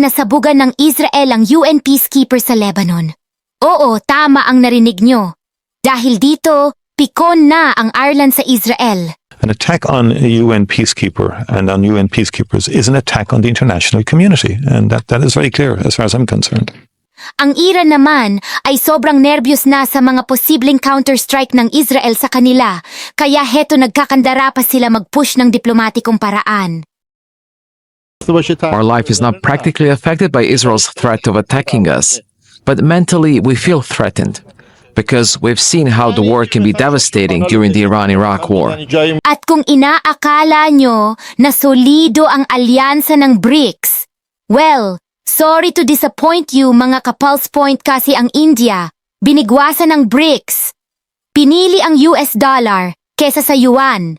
Sinasabugan ng Israel ang UN peacekeeper sa Lebanon. Oo, tama ang narinig nyo. Dahil dito, pikon na ang Ireland sa Israel. An attack on a UN peacekeeper and on UN peacekeepers is an attack on the international community, and that, that is very clear as far as I'm concerned. Ang Iran naman ay sobrang nervyos na sa mga posibleng counterstrike ng Israel sa kanila, kaya heto nagkakandara pa sila mag-push ng diplomatikong paraan. Our life is not practically affected by Israel's threat of attacking us, but mentally we feel threatened because we've seen how the war can be devastating during the Iran-Iraq war. At kung inaakala nyo na solido ang alyansa ng BRICS, well, sorry to disappoint you mga kapulse point kasi ang India, binigwasan ng BRICS. Pinili ang US dollar kesa sa yuan.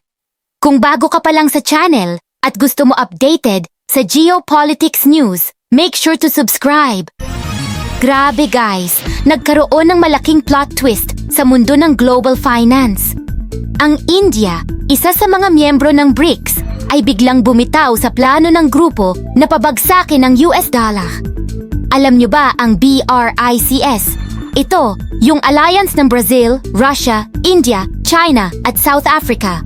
Kung bago ka pa lang sa channel at gusto mo updated sa geopolitics news, make sure to subscribe. Grabe guys, nagkaroon ng malaking plot twist sa mundo ng global finance. Ang India, isa sa mga miyembro ng BRICS, ay biglang bumitaw sa plano ng grupo na pabagsakin ng US dollar. Alam nyo ba ang BRICS? Ito, yung alliance ng Brazil, Russia, India, China at South Africa.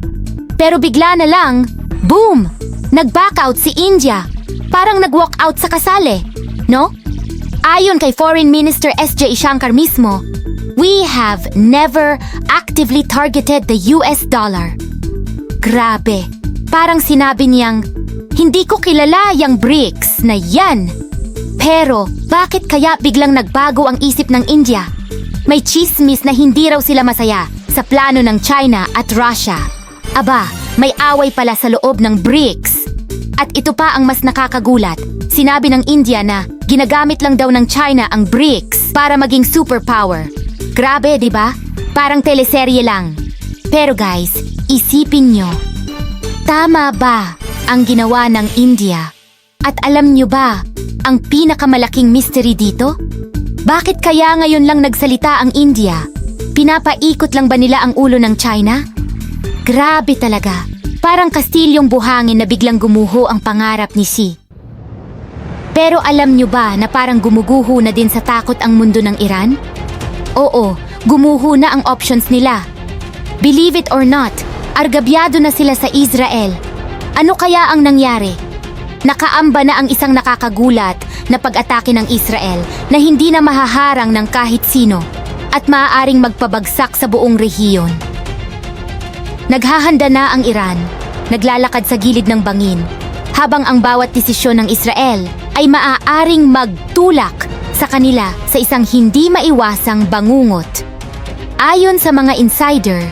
Pero bigla na lang, boom! Nag-back out si India. Parang nag-walk out sa kasali, no? Ayon kay Foreign Minister S.J. Shankar mismo, we have never actively targeted the US dollar. Grabe, parang sinabi niyang, hindi ko kilala yung BRICS na yan. Pero bakit kaya biglang nagbago ang isip ng India? May chismis na hindi raw sila masaya sa plano ng China at Russia. Aba, may away pala sa loob ng BRICS. At ito pa ang mas nakakagulat. Sinabi ng India na ginagamit lang daw ng China ang BRICS para maging superpower. Grabe, di ba? Parang teleserye lang. Pero guys, isipin nyo. Tama ba ang ginawa ng India? At alam nyo ba ang pinakamalaking mystery dito? Bakit kaya ngayon lang nagsalita ang India? Pinapaikot lang ba nila ang ulo ng China? Grabe talaga. Parang kastilyong buhangin na biglang gumuho ang pangarap ni Xi. Pero alam nyo ba na parang gumuguho na din sa takot ang mundo ng Iran? Oo, gumuho na ang options nila. Believe it or not, argabyado na sila sa Israel. Ano kaya ang nangyari? Nakaamba na ang isang nakakagulat na pag-atake ng Israel na hindi na mahaharang ng kahit sino at maaaring magpabagsak sa buong rehiyon. Naghahanda na ang Iran, naglalakad sa gilid ng bangin, habang ang bawat desisyon ng Israel ay maaaring magtulak sa kanila sa isang hindi maiwasang bangungot. Ayon sa mga insider,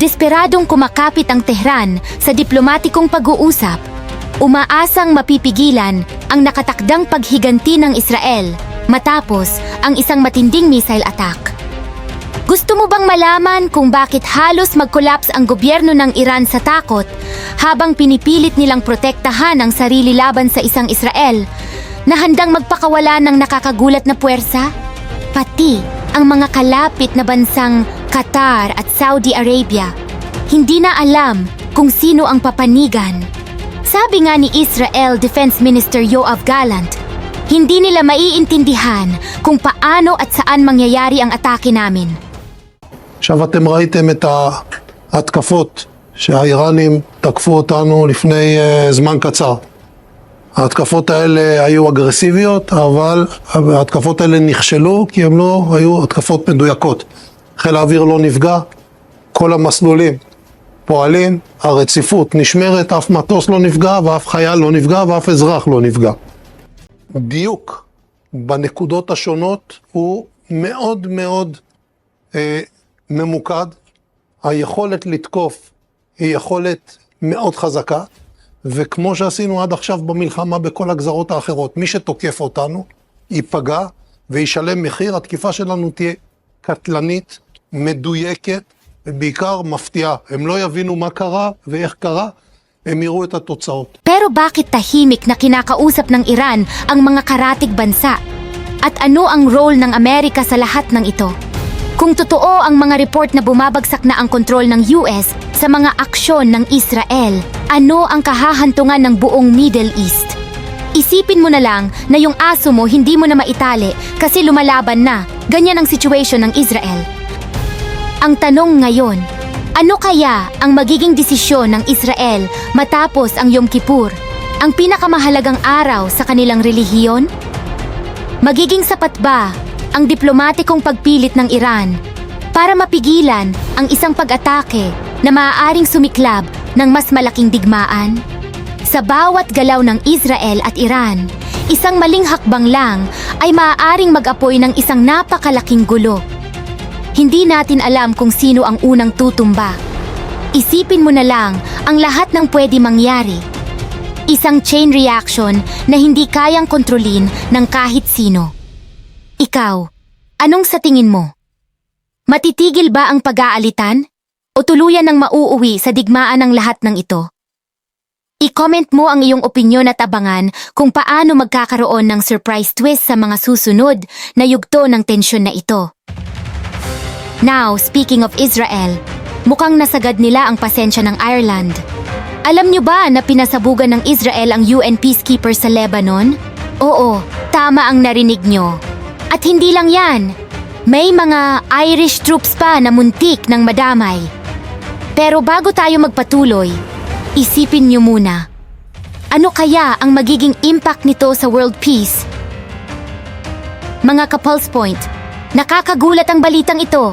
desperadong kumakapit ang Tehran sa diplomatikong pag-uusap, umaasang mapipigilan ang nakatakdang paghiganti ng Israel matapos ang isang matinding missile attack. Gusto mo bang malaman kung bakit halos mag-collapse ang gobyerno ng Iran sa takot habang pinipilit nilang protektahan ang sarili laban sa isang Israel na handang magpakawala ng nakakagulat na puwersa? Pati ang mga kalapit na bansang Qatar at Saudi Arabia hindi na alam kung sino ang papanigan. Sabi nga ni Israel Defense Minister Yoav Gallant, hindi nila maiintindihan kung paano at saan mangyayari ang atake namin. עכשיו אתם ראיתם את ההתקפות שהאיראנים תקפו אותנו לפני אה, זמן קצר. ההתקפות האלה היו אגרסיביות, אבל ההתקפות האלה נכשלו כי הן לא היו התקפות מדויקות. חיל האוויר לא נפגע, כל המסלולים פועלים, הרציפות נשמרת, אף מטוס לא נפגע ואף חייל לא נפגע ואף אזרח לא נפגע. דיוק בנקודות השונות הוא מאוד מאוד אה, ממוקד, היכולת לתקוף היא יכולת מאוד חזקה, וכמו שעשינו עד עכשיו במלחמה בכל הגזרות האחרות, מי שתוקף אותנו ייפגע וישלם מחיר, התקיפה שלנו תהיה קטלנית, מדויקת ובעיקר מפתיעה. הם לא יבינו מה קרה ואיך קרה, הם יראו את התוצאות. Pero bakit tahimik na kinakausap ng Iran ang mga karatig bansa? At ano ang role ng Amerika sa lahat ng ito? Kung totoo ang mga report na bumabagsak na ang kontrol ng US sa mga aksyon ng Israel, ano ang kahahantungan ng buong Middle East? Isipin mo na lang na yung aso mo hindi mo na maitali kasi lumalaban na. Ganyan ang situation ng Israel. Ang tanong ngayon, ano kaya ang magiging desisyon ng Israel matapos ang Yom Kippur, ang pinakamahalagang araw sa kanilang relihiyon? Magiging sapat ba ang diplomatikong pagpilit ng Iran para mapigilan ang isang pag-atake na maaaring sumiklab ng mas malaking digmaan? Sa bawat galaw ng Israel at Iran, isang maling hakbang lang ay maaaring mag-apoy ng isang napakalaking gulo. Hindi natin alam kung sino ang unang tutumba. Isipin mo na lang ang lahat ng pwede mangyari. Isang chain reaction na hindi kayang kontrolin ng kahit sino. Ikaw, anong sa tingin mo? Matitigil ba ang pag-aalitan? O tuluyan ng mauuwi sa digmaan ng lahat ng ito? I-comment mo ang iyong opinyon at abangan kung paano magkakaroon ng surprise twist sa mga susunod na yugto ng tensyon na ito. Now, speaking of Israel, mukhang nasagad nila ang pasensya ng Ireland. Alam niyo ba na pinasabugan ng Israel ang UN peacekeepers sa Lebanon? Oo, tama ang narinig niyo. At hindi lang yan. May mga Irish troops pa na muntik ng madamay. Pero bago tayo magpatuloy, isipin niyo muna. Ano kaya ang magiging impact nito sa world peace? Mga ka-Pulse Point, nakakagulat ang balitang ito.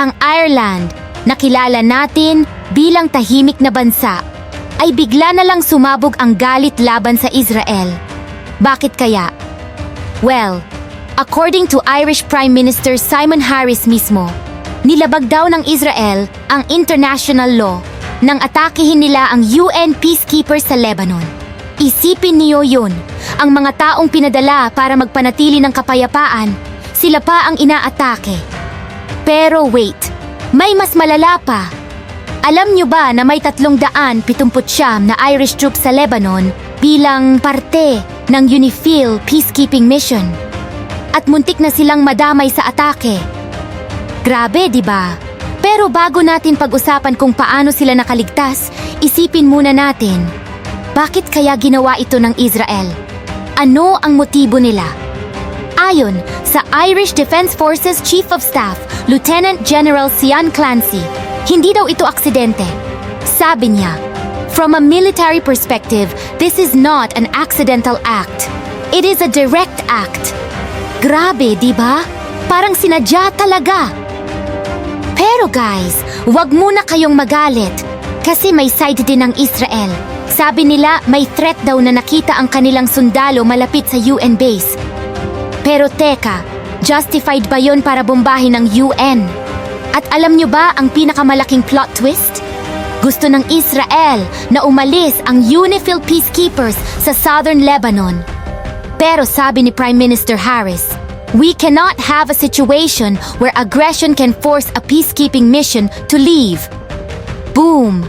Ang Ireland, na kilala natin bilang tahimik na bansa, ay bigla na lang sumabog ang galit laban sa Israel. Bakit kaya? Well, according to Irish Prime Minister Simon Harris mismo, nilabag daw ng Israel ang international law nang atakihin nila ang UN peacekeepers sa Lebanon. Isipin niyo yun, ang mga taong pinadala para magpanatili ng kapayapaan, sila pa ang inaatake. Pero wait, may mas malala pa. Alam niyo ba na may 379 na Irish troops sa Lebanon bilang parte ng UNIFIL peacekeeping mission? At muntik na silang madamay sa atake. Grabe, di ba? Pero bago natin pag-usapan kung paano sila nakaligtas, isipin muna natin, bakit kaya ginawa ito ng Israel? Ano ang motibo nila? Ayon sa Irish Defense Forces Chief of Staff, Lieutenant General Sian Clancy, hindi daw ito aksidente. Sabi niya, From a military perspective, this is not an accidental act. It is a direct act. Grabe, di ba? Parang sinadya talaga. Pero guys, wag muna kayong magalit. Kasi may side din ng Israel. Sabi nila may threat daw na nakita ang kanilang sundalo malapit sa UN base. Pero teka, justified ba yon para bombahin ng UN? At alam nyo ba ang pinakamalaking plot twist? Gusto ng Israel na umalis ang UNIFIL peacekeepers sa southern Lebanon. Pero sabi ni Prime Minister Harris, We cannot have a situation where aggression can force a peacekeeping mission to leave. Boom!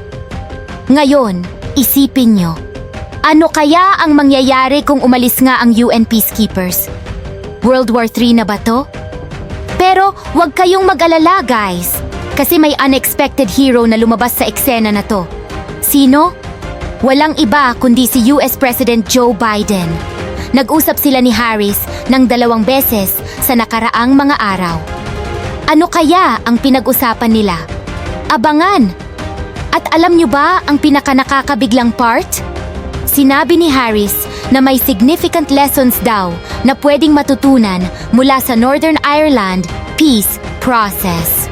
Ngayon, isipin nyo. Ano kaya ang mangyayari kung umalis nga ang UN peacekeepers? World War III na ba to? Pero huwag kayong mag-alala guys. Kasi may unexpected hero na lumabas sa eksena na to. Sino? Walang iba kundi si US President Joe Biden. Nag-usap sila ni Harris ng dalawang beses sa nakaraang mga araw. Ano kaya ang pinag-usapan nila? Abangan! At alam nyo ba ang pinakanakakabiglang part? Sinabi ni Harris na may significant lessons daw na pwedeng matutunan mula sa Northern Ireland peace process.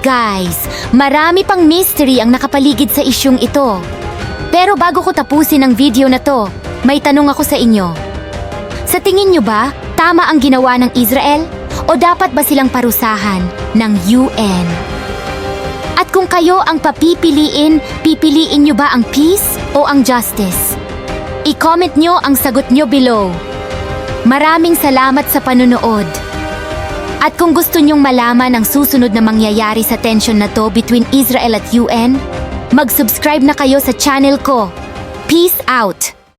Guys, marami pang mystery ang nakapaligid sa isyong ito. Pero bago ko tapusin ang video na to, may tanong ako sa inyo. Sa tingin nyo ba, tama ang ginawa ng Israel? O dapat ba silang parusahan ng UN? At kung kayo ang papipiliin, pipiliin nyo ba ang peace o ang justice? I-comment nyo ang sagot nyo below. Maraming salamat sa panunood. At kung gusto nyong malaman ang susunod na mangyayari sa tension na to between Israel at UN, mag-subscribe na kayo sa channel ko. Peace out!